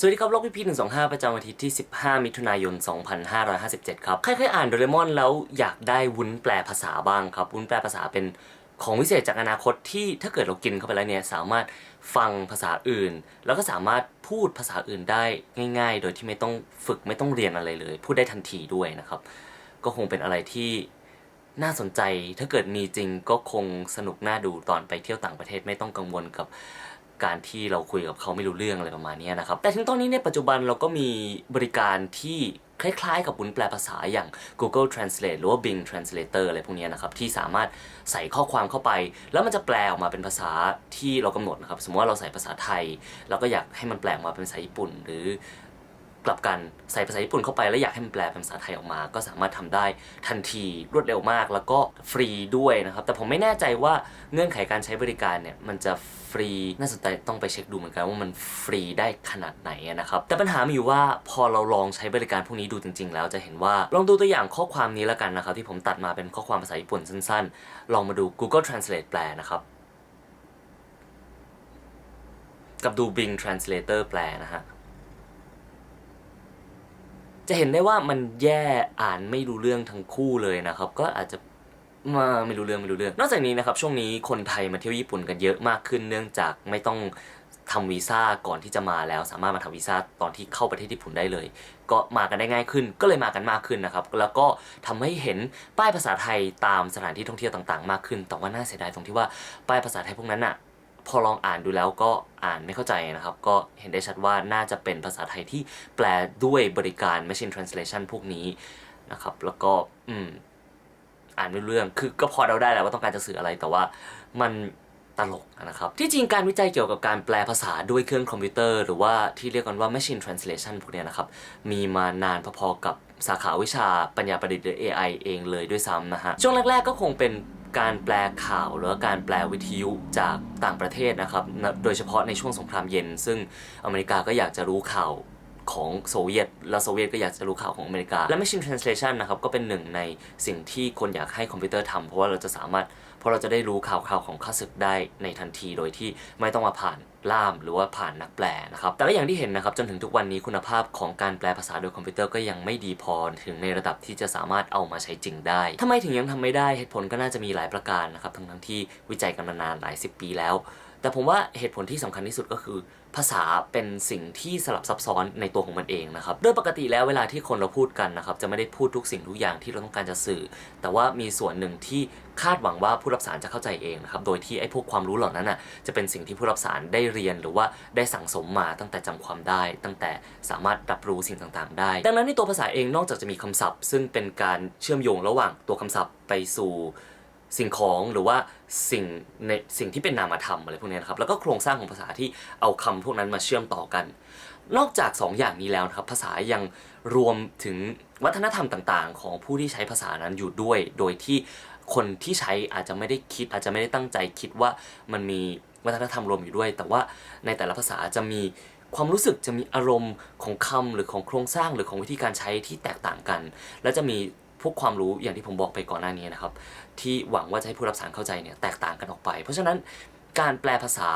สวัสดีครับโลกพี่พีหนึ่งสองห้าประจำวันอาทิตย์ที่ 15 มิถุนายน 2557 ครับ ใครๆอ่านโดเรมอนแล้วอยากได้วุ้นแปลภาษาบ้างครับ วุ้นแปลภาษาเป็นของวิเศษจากอนาคตที่ถ้าเกิดเรากินเข้าไปแล้วเนี่ยสามารถฟังภาษาอื่น แล้วก็สามารถพูดภาษาอื่นได้ง่าย ๆ โดยที่ไม่ต้องฝึกไม่ต้องเรียนอะไรเลย พูดได้ทันทีด้วยนะครับ ก็คงเป็นอะไรที่น่าสนใจถ้าเกิดมีจริงก็คงสนุกน่าดูตอนไปเที่ยวต่างประเทศไม่ต้องกังวลกับ การที่เราคุยกับเขาไม่รู้เรื่องอะไรประมาณนี้นะครับ แต่ถึงตอนนี้ในปัจจุบันเราก็มีบริการที่คล้ายๆ กับบุญแปลภาษาอย่าง Google Translate หรือว่า Bing Translator อะไรพวกนี้นะครับ ที่สามารถใส่ข้อความเข้าไป แล้วมันจะแปลออกมาเป็นภาษาที่เรากำหนดนะครับ สมมติว่าเราใส่ภาษาไทยเราก็อยากให้มันแปลออกมาเป็นภาษาญี่ปุ่น หรือ กลับกันใส่ภาษาญี่ปุ่นเข้าไปแล้วอยากให้มันแปลเป็นภาษาไทยออกมา ก็สามารถทำได้ทันทีรวดเร็วมากแล้วก็ฟรีด้วยนะครับ แต่ผมไม่แน่ใจว่าเงื่อนไขการใช้บริการเนี่ยมันจะฟรีน่าสนใจต้องไปเช็คดูเหมือนกันว่ามันฟรีได้ขนาดไหนนะครับ แต่ปัญหามีอยู่ว่าพอเราลองใช้บริการพวกนี้ดูจริง ๆ แล้วจะเห็นว่าลองดูตัวอย่างข้อความนี้แล้วกันนะครับ ที่ผมตัดมาเป็นข้อความภาษาญี่ปุ่นสั้นๆ ลองมาดู Google Translate แปลนะครับกับดู Bing Translator แปลนะฮะ จะเห็นได้ว่ามันแย่อ่านไม่รู้เรื่องทั้งคู่เลยนะครับ ก็อาจจะมาไม่รู้เรื่องไม่รู้เรื่อง นอกจากนี้นะครับช่วงนี้คนไทยมาเที่ยวญี่ปุ่นกันเยอะมากขึ้น เนื่องจากไม่ต้องทำวีซ่าก่อนที่จะมาแล้ว สามารถมาทำวีซ่าตอนที่เข้าประเทศญี่ปุ่นได้เลย ก็มากันได้ง่ายขึ้น ก็เลยมากันมากขึ้นนะครับ แล้วก็ทำให้เห็นป้ายภาษาไทยตามสถานที่ท่องเที่ยวต่างๆ มากขึ้น แต่ว่าน่าเสียดายตรงที่ว่าป้ายภาษาไทยพวกนั้นอะ พอลองอ่านดูแล้วก็อ่านไม่เข้าใจนะครับ ก็เห็นได้ชัดว่าน่าจะเป็นภาษาไทยที่แปลด้วยบริการ machine translation พวกนี้นะครับ แล้วก็อืมอ่านไม่รู้เรื่อง คือก็พอเดาได้แหละว่าต้องการจะสื่ออะไร แต่ว่ามันตลกนะครับ ที่จริงการวิจัยเกี่ยวกับการแปลภาษาด้วยเครื่องคอมพิวเตอร์ หรือว่าที่เรียกกันว่า machine translation พวกนี้นะครับ มีมานานพอๆกับสาขาวิชาปัญญาประดิษฐ์หรือ AI เองเลยด้วยซ้ำนะฮะ ช่วงแรก ๆ ก็คงเป็น การแปลข่าวหรือว่าการแปลวิทยุจากต่างประเทศนะครับ โดยเฉพาะในช่วงสงครามเย็น ซึ่งอเมริกาก็อยากจะรู้ข่าวของโซเวียต และโซเวียตก็อยากจะรู้ข่าวของอเมริกา และ Machine Translation นะครับ ก็เป็นหนึ่งในสิ่งที่คนอยากให้คอมพิวเตอร์ทำเพราะว่าเราจะสามารถ เพราะเราจะได้รู้ข่าวข่าวของข้าศึกได้ในทันทีโดยที่ไม่ต้องมาผ่านล่ามหรือว่าผ่านนักแปลนะครับ แต่ก็อย่างที่เห็นนะครับ จนถึงทุกวันนี้คุณภาพของการแปลภาษาโดยคอมพิวเตอร์ก็ยังไม่ดีพอถึงในระดับที่จะสามารถเอามาใช้จริงได้ทำไมถึงยังทำไม่ได้เหตุผลก็น่าจะมีหลายประการนะครับทั้งทั้งๆที่วิจัยกันมานานหลายสิบปีแล้ว แต่ผมว่าเหตุผลที่สำคัญที่สุดก็คือ ภาษาเป็นสิ่งที่สลับซับซ้อนในตัวของมันเองนะครับโดยปกติแล้วเวลาที่คนเราพูดกันนะครับจะไม่ได้พูดทุกสิ่งทุกอย่างที่เราต้องการจะสื่อ แต่ว่ามีส่วนหนึ่งที่คาดหวังว่าผู้รับสารจะเข้าใจเองนะครับโดยที่ไอ้พวกความรู้เหล่านั้นน่ะจะเป็นสิ่งที่ผู้รับสารได้เรียนหรือว่าได้สั่งสมมาตั้งแต่จำความได้ ตั้งแต่สามารถรับรู้สิ่งต่างๆ ได้ ดังนั้นในตัวภาษาเองนอกจากจะมีคำศัพท์ ซึ่งเป็นการเชื่อมโยงระหว่างตัวคำศัพท์ไปสู่ สิ่งของหรือว่าสิ่งในสิ่งที่เป็นนามธรรมอะไรพวกนี้นะครับแล้วก็โครงสร้างของภาษาที่เอาคำพวกนั้นมาเชื่อมต่อกัน นอกจาก2อย่างนี้แล้วนะครับภาษายังรวมถึงวัฒนธรรมต่างๆ ของผู้ที่ใช้ภาษานั้นอยู่ด้วย โดยที่คนที่ใช้อาจจะไม่ได้คิดอาจจะไม่ได้ตั้งใจคิดว่ามันมีวัฒนธรรมรวมอยู่ด้วย แต่ว่าในแต่ละภาษาจะมีความรู้สึกจะมีอารมณ์ของคำหรือของโครงสร้างหรือของวิธีการใช้ที่แตกต่างกัน และจะมี พวกความรู้อย่างที่ผมบอกไปก่อนหน้านี้นะครับ ที่หวังว่าจะให้ผู้รับสารเข้าใจเนี่ยแตกต่างกันออกไป เพราะฉะนั้นการแปลภาษา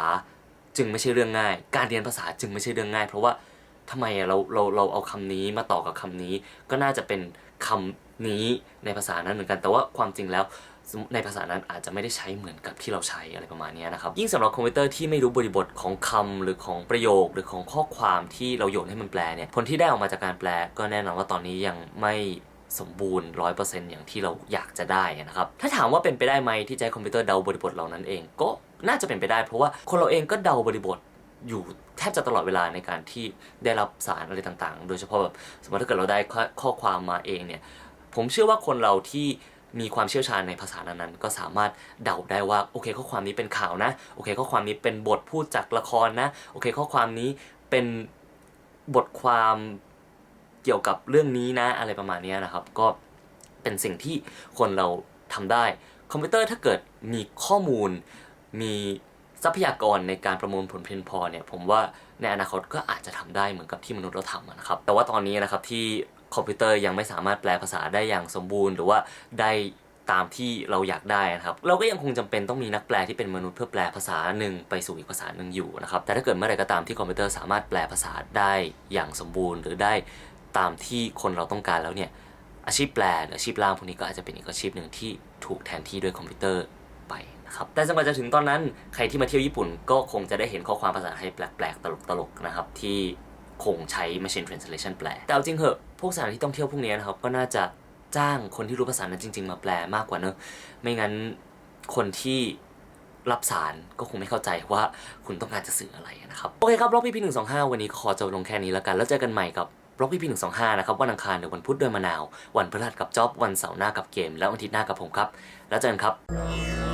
จึงไม่ใช่เรื่องง่าย การเรียนภาษาจึงไม่ใช่เรื่องง่าย เพราะว่าทำไมเราเราเราเอาคำนี้มาต่อกับคำนี้ ก็น่าจะเป็นคำนี้ในภาษานั้นเหมือนกัน แต่ว่าความจริงแล้วในภาษานั้นอาจจะไม่ได้ใช้เหมือนกับที่เราใช้อะไรประมาณนี้นะครับ ยิ่งสำหรับคอมพิวเตอร์ที่ไม่รู้บริบทของคำหรือของประโยค หรือของข้อความที่เราโยนให้มันแปลเนี่ยผลที่ได้ออกมาจากการแปล ก็แน่นอนว่าตอนนี้ยังไม่ สมบูรณ์ร้อยเปอร์เซ็นต์อย่างที่เราอยากจะได้นะครับ ถ้าถามว่าเป็นไปได้ไหมที่จะให้คอมพิวเตอร์เดาบริบทเหล่านั้นเอง ก็น่าจะเป็นไปได้ เพราะว่าคนเราเองก็เดาบริบทอยู่แทบจะตลอดเวลาในการที่ได้รับสารอะไรต่างๆ โดยเฉพาะแบบสมมติถ้าเกิดเราได้ข้อข้อความมาเองเนี่ย ผมเชื่อว่าคนเราที่มีความเชี่ยวชาญในภาษานั้นๆก็สามารถเดาได้ว่าโอเค ข้อความนี้เป็นข่าวนะ โอเค ข้อความนี้เป็นบทพูดจากละครนะ โอเค ข้อความนี้เป็นบทความ เกี่ยวกับเรื่องนี้นะอะไรประมาณนี้นะครับ ก็เป็นสิ่งที่คนเราทำได้ คอมพิวเตอร์ถ้าเกิดมีข้อมูล มีทรัพยากรในการประมวลผลเพียงพอเนี่ยผมว่าในอนาคตก็อาจจะทำได้เหมือนกับที่มนุษย์เราทำนะครับ แต่ว่าตอนนี้นะครับที่คอมพิวเตอร์ยังไม่สามารถแปลภาษาได้อย่างสมบูรณ์ หรือว่าได้ตามที่เราอยากได้นะครับ เราก็ยังคงจำเป็นต้องมีนักแปลที่เป็นมนุษย์เพื่อแปลภาษาหนึ่งไปสู่อีกภาษาหนึ่งอยู่นะครับ แต่ถ้าเกิดเมื่อไหรก็ตามที่คอมพิวเตอร์สามารถแปลภาษาได้อย่างสมบูรณ์ หรือได้ ตามที่คนเราต้องการแล้วเนี่ยอาชีพแปลหรืออาชีพล่ามพวกนี้ก็อาจจะเป็นอีกอาชีพหนึ่งที่ถูกแทนที่ด้วยคอมพิวเตอร์ไปนะครับแต่จนกว่าจะถึงตอนนั้นใครที่มาเที่ยวญี่ปุ่นก็คงจะได้เห็นข้อความภาษาไทยแปลกๆ ตลกๆนะครับที่คงใช้ machine translation แปล แต่เอาจริงเหอะ พวกสถานที่ท่องเที่ยวพวกนี้นะครับ ก็น่าจะจ้างคนที่รู้ภาษานั้นจริง ๆ มาแปลมากกว่าเนอะไม่งั้นคนที่รับสารก็คงไม่เข้าใจว่าคุณต้องการจะสื่ออะไรนะครับ โอเคครับบล็อกพีพีหนึ่งสองห้าวันนี้ขอจบลงแค่นี้แล้วกัน แล้วเจอกันใหม่กับ บล็อกพีพีหนึ่งสองห้านะครับวันอังคารหรือวันพุธด้วยมะนาว วันพฤหัสกับจ็อบวันเสาร์หน้ากับเกม และววันอาทิตย์หน้ากับผมครับ แล้วเจอกันครับ